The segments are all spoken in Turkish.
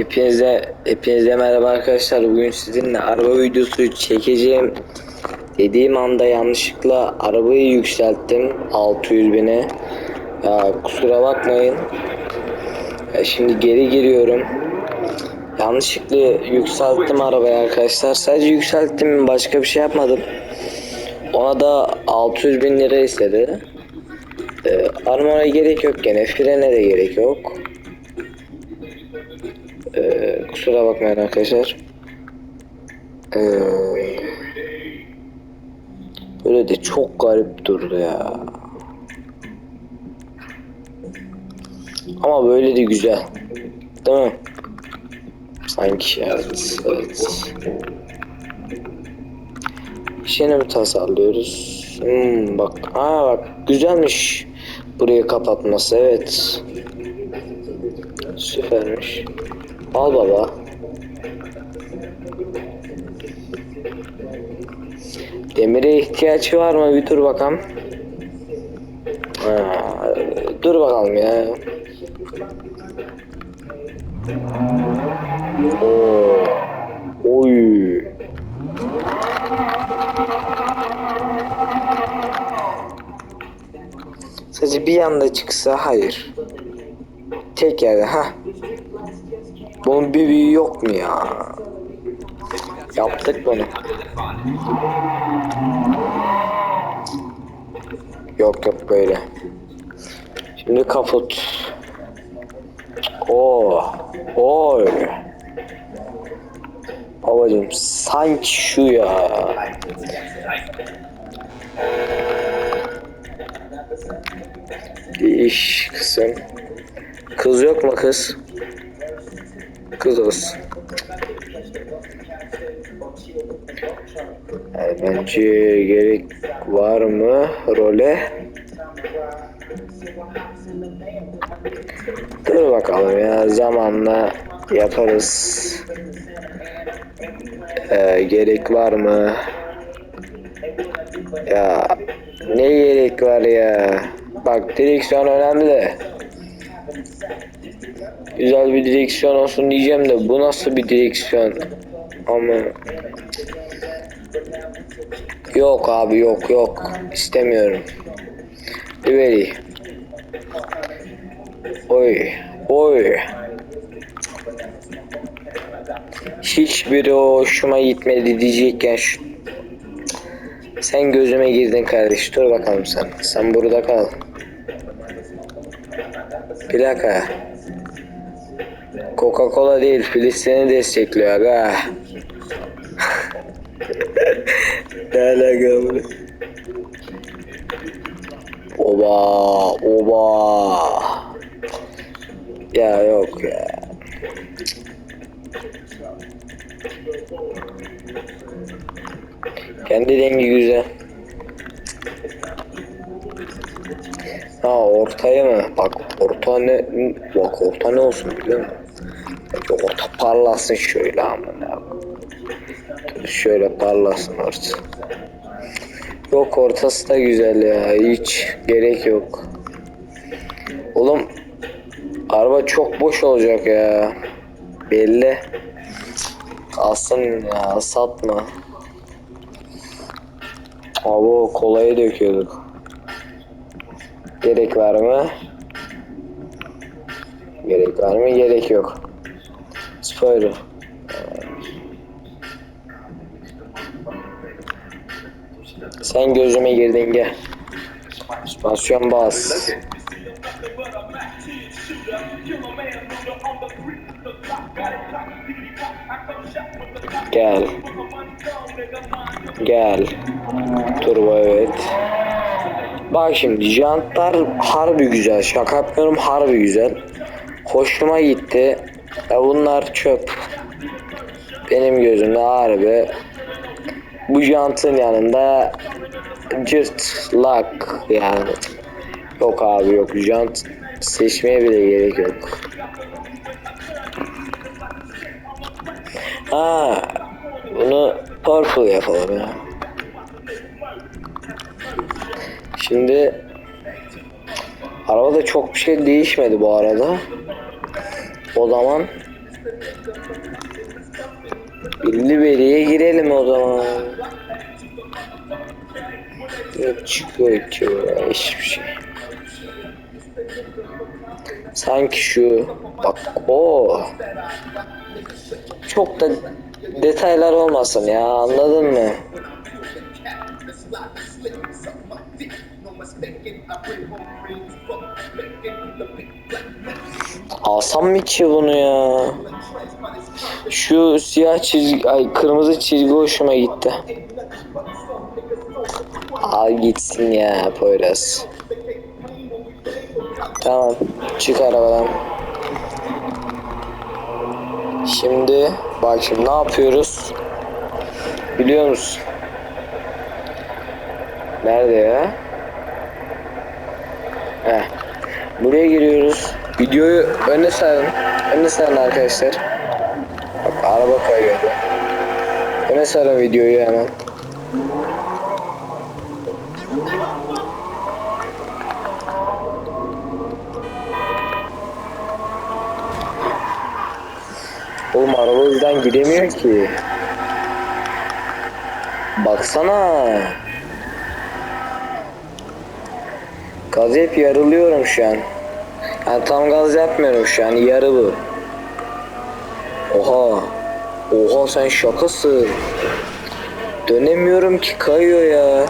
Hepinize, hepinize merhaba arkadaşlar. Bugün sizinle araba videosu çekeceğim. Dediğim anda yanlışlıkla arabayı yükselttim 600 bine. Ya kusura bakmayın. Ya şimdi geri giriyorum. Yanlışlıkla yükselttim arabayı arkadaşlar. Sadece yükselttim başka bir şey yapmadım. Ona da 600 bin lira istedi. Ee, armora gerek yok gene. Frene de gerek yok. Kusura bakmayın arkadaşlar. Ee, böyle de çok garip durdu ya. Ama böyle de güzel. Değil mi? Sanki evet. evet. Şimdi mi tasarlıyoruz? Hmm, bak. Aa bak güzelmiş. Burayı kapatması evet. Süpermiş. Al baba. Demire ihtiyaç var mı? Bir dur bakalım. Ha, dur bakalım ya. Oo. Oy. Sadece bir yanda çıksa hayır. Tek yerde ha. Bunun bir büyüğü yok mu ya? Yaptık bunu. Yok yok böyle. Şimdi kaput. Oo. Oy. Babacım sanki şu ya. İş kısım. Kız yok mu kız? Kız olsun. Yani bence gerek var mı role? Dur bakalım ya zamanla yaparız. Ee, gerek var mı? Ya ne gerek var ya? Bak direksiyon önemli. Güzel bir direksiyon olsun diyeceğim de bu nasıl bir direksiyon? Ama Yok abi yok yok istemiyorum. Üveli. Oy oy. Hiçbiri hoşuma gitmedi diyecekken şu... Sen gözüme girdin kardeş dur bakalım sen. Sen burada kal. Plaka. Coca-Cola değil Filistin'i destekliyor aga. ne alaka bu? Oba oba. Ya yok ya. Kendi rengi güzel. Ha ortaya mı? Bak orta ne? Bak orta ne olsun biliyor musun? Orta parlasın şöyle amına. Şöyle parlasın orta. Yok ortası da güzel ya. Hiç gerek yok. Oğlum araba çok boş olacak ya. Belli. Kalsın ya satma. Abi kolayı döküyorduk. Gerek var mı? Gerek var mı? Gerek yok. Spoiler. Sen gözüme girdin gel. Süspansiyon bas. Gel. Gel. Turbo evet. Bak şimdi jantlar harbi güzel. Şaka yapmıyorum harbi güzel. Hoşuma gitti. Ya bunlar çöp. Benim gözümde harbi. Bu jantın yanında just luck yani. Yok abi yok jant seçmeye bile gerek yok. Ha, bunu purple yapalım ya. Şimdi arabada çok bir şey değişmedi bu arada. O zaman Billi beriye girelim o zaman. Ne çıkıyor ki hiçbir şey. Sanki şu bak o çok da detaylar olmasın ya anladın mı? Alsam mı ki bunu ya? Şu siyah çizgi, ay kırmızı çizgi hoşuma gitti. Al gitsin ya Poyraz. Tamam, çık arabadan. Şimdi, bak şimdi ne yapıyoruz? Biliyor musun? Nerede ya? Heh. Buraya giriyoruz. Videoyu öne sarın. Öne sarın arkadaşlar. Bak araba kayıyordu. Öne sarın videoyu hemen. Oğlum araba hızdan gidemiyor ki. Baksana. Gaz hep yarılıyorum şu an. Yani tam gaz yapmıyorum şu an. Yarı bu. Oha. Oha sen şakası. Dönemiyorum ki kayıyor ya.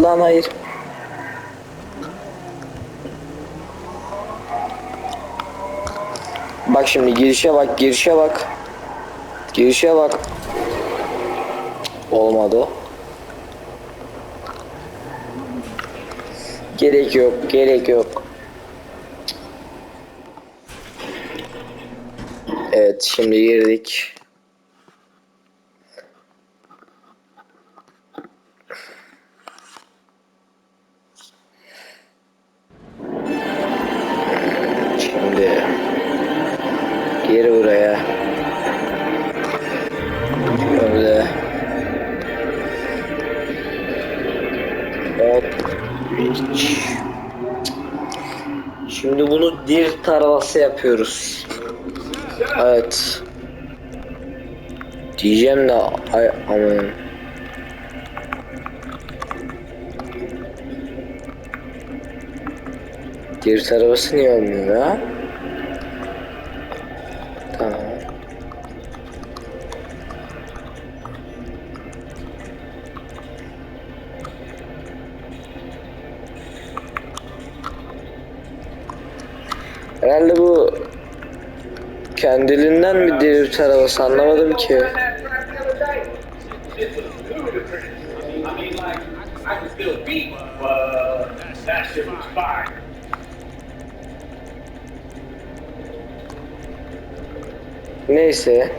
Lan hayır. Bak şimdi girişe bak girişe bak. Girişe bak. Olmadı. Gerek yok, gerek yok. Evet, şimdi girdik. Şimdi bunu dir tarlası yapıyoruz. Evet. Diyeceğim de ay aman. Dir arabası niye olmuyor ya? Kendiliğinden mi drift arabası anlamadım ki. Neyse.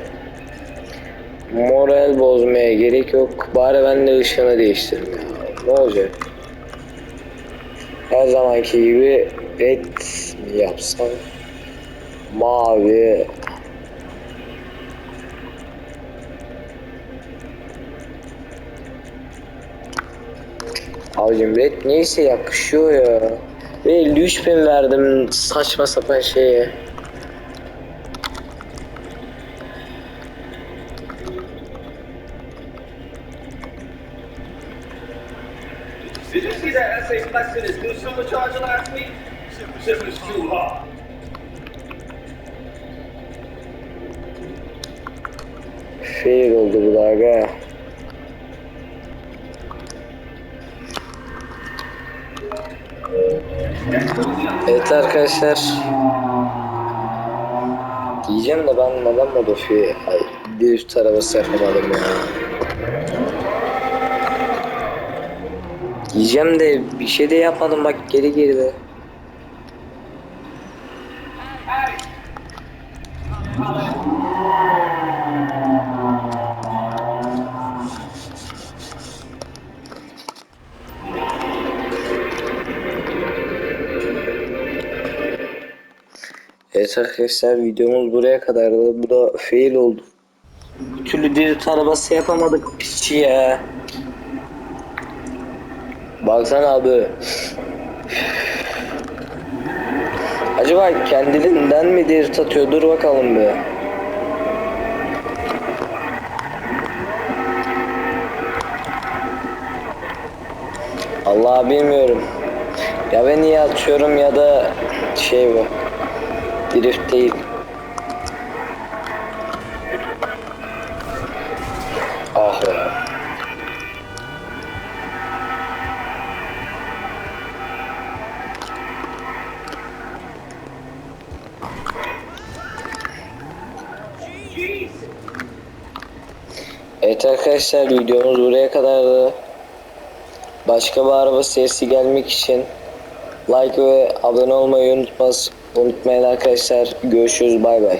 Moral bozmaya gerek yok. Bari ben de ışığını değiştiririm ya. Ne olacak? Her zamanki gibi red mi yapsam? Mavi. Red neyse yakışıyor ya. Ve 53 bin verdim saçma sapan şeye. Did. Fail oldu bu da. Evet arkadaşlar. Diyeceğim de ben neden modifiye ay drift arabası yapamadım ya. Diyeceğim de bir şey de yapmadım bak geri girdi. Evet arkadaşlar videomuz buraya kadardı. Bu da fail oldu. Bir türlü drift arabası yapamadık piçi ya. Baksana abi. Acaba kendiliğinden mi drift atıyor? Dur bakalım bir. Allah bilmiyorum. Ya ben iyi atıyorum ya da şey bu. Drift değil. Ah be. Evet arkadaşlar videomuz buraya kadardı. Başka bir araba sesi gelmek için like ve abone olmayı unutmaz, unutmayın arkadaşlar. Görüşürüz bay bay.